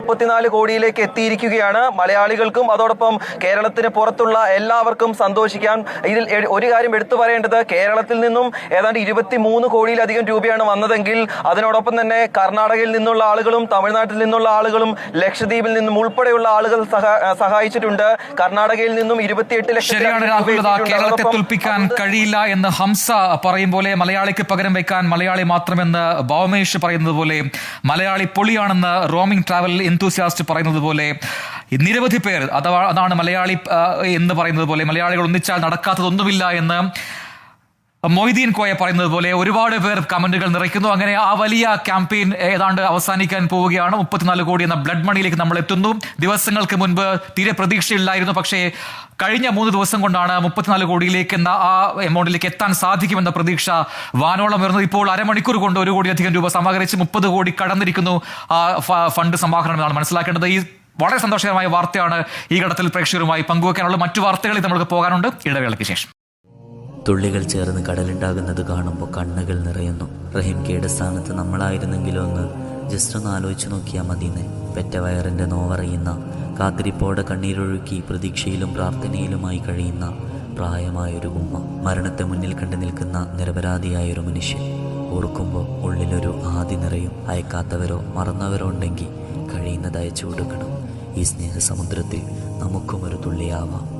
മുപ്പത്തിനാല് കോടിയിലേക്ക് എത്തിയിരിക്കുകയാണ്. മലയാളികൾക്കും അതോടൊപ്പം കേരളത്തിന് പുറത്തുള്ള എല്ലാവർക്കും സന്തോഷിക്കാൻ ഇതിൽ ഒരു കാര്യം എടുത്തു പറയേണ്ടത് കേരളത്തിൽ നിന്നും ഏതാണ്ട് ഇരുപത്തി മൂന്ന് കോടിയിലധികം രൂപയാണ് വന്നതെങ്കിൽ അതിനോടൊപ്പം തന്നെ കർണാടകയിൽ നിന്നുള്ള ആളുകളും തമിഴ്നാട്ടിൽ നിന്നുള്ള ആളുകളും ലക്ഷദ്വീപിൽ നിന്നും ഉൾപ്പെടെയുള്ള ആളുകൾ സഹായിച്ചിട്ടുണ്ട്. കർണാടകയിൽ നിന്നും ഇരുപത്തിയെട്ട് ലക്ഷം കേരളത്തെ തോൽപ്പിക്കാൻ കഴിയില്ല എന്ന് ഹംസ പറയും പോലെ മലയാളിക്ക് പകരം വെക്കാൻ മലയാളി മാത്രമെന്ന് ഭൗമേഷ് പറയുന്നത് പോലെ മലയാളി പൊളിയാണെന്ന് റോമിംഗ് ട്രാവൽ എന്തൂസിയാസ്റ്റ് പറയുന്നത് പോലെ നിരവധി പേർ അഥവാ അതാണ് മലയാളി എന്ന് പറയുന്നത് പോലെ മലയാളികൾ ഒന്നിച്ചാൽ നടക്കാത്തതൊന്നുമില്ല എന്ന് മൊയ്തീൻ കോയ പറയുന്നത് പോലെ ഒരുപാട് പേർ കമന്റുകൾ നിറയ്ക്കുന്നു. അങ്ങനെ ആ വലിയ ക്യാമ്പയിൻ ഏതാണ്ട് അവസാനിക്കാൻ പോവുകയാണ്. മുപ്പത്തിനാല് കോടി എന്ന ബ്ലഡ് മണിയിലേക്ക് നമ്മൾ എത്തുന്നു. ദിവസങ്ങൾക്ക് മുൻപ് തീരെ പ്രതീക്ഷയില്ലായിരുന്നു. പക്ഷേ കഴിഞ്ഞ മൂന്ന് ദിവസം കൊണ്ടാണ് മുപ്പത്തിനാല് കോടിയിലേക്ക് എന്ന ആ എമൗണ്ടിലേക്ക് എത്താൻ സാധിക്കുമെന്ന പ്രതീക്ഷ വാനോളം ഉയർന്നത്. ഇപ്പോൾ അരമണിക്കൂർ കൊണ്ട് ഒരു കോടിയധികം രൂപ സമാഹരിച്ച് മുപ്പത് കോടി കടന്നിരിക്കുന്നു. ആ ഫണ്ട് സമാഹരണം എന്നാണ് മനസ്സിലാക്കേണ്ടത്. ഈ വളരെ സന്തോഷകരമായ വാർത്തയാണ് ഈ ഘട്ടത്തിൽ പ്രേക്ഷകരുമായി പങ്കുവെക്കാനുള്ള മറ്റു വാർത്തകളിൽ നമുക്ക് പോകാനുണ്ട്. ഇടവേളയ്ക്ക് ശേഷം. തുള്ളികൾ ചേർന്ന് കടലുണ്ടാകുന്നത് കാണുമ്പോൾ കണ്ണുകൾ നിറയുന്നു. റഹീം കേട് സ്ഥാനത്ത് നമ്മളായിരുന്നെങ്കിലോ എന്ന് ജസ്റ്റ് ഒന്ന് ആലോചിച്ച് നോക്കിയാൽ മതിയെന്ന് പെറ്റ വയറിന്റെ നോവറിയുന്ന കാത്തിരിപ്പോടെ കണ്ണീരൊഴുക്കി പ്രതീക്ഷയിലും പ്രാർത്ഥനയിലുമായി കഴിയുന്ന പ്രായമായൊരു ഉമ്മ മരണത്തെ മുന്നിൽ കണ്ടു നിൽക്കുന്ന നിരപരാധിയായൊരു മനുഷ്യൻ. ഓർക്കുമ്പോൾ ഉള്ളിലൊരു ആദി നിറയും. അയക്കാത്തവരോ മറന്നവരോ ഉണ്ടെങ്കിൽ കഴിയുന്നത് അയച്ചു കൊടുക്കണം. ഈ സ്നേഹസമുദ്രത്തിൽ നമുക്കും ഒരു തുള്ളിയാവാം.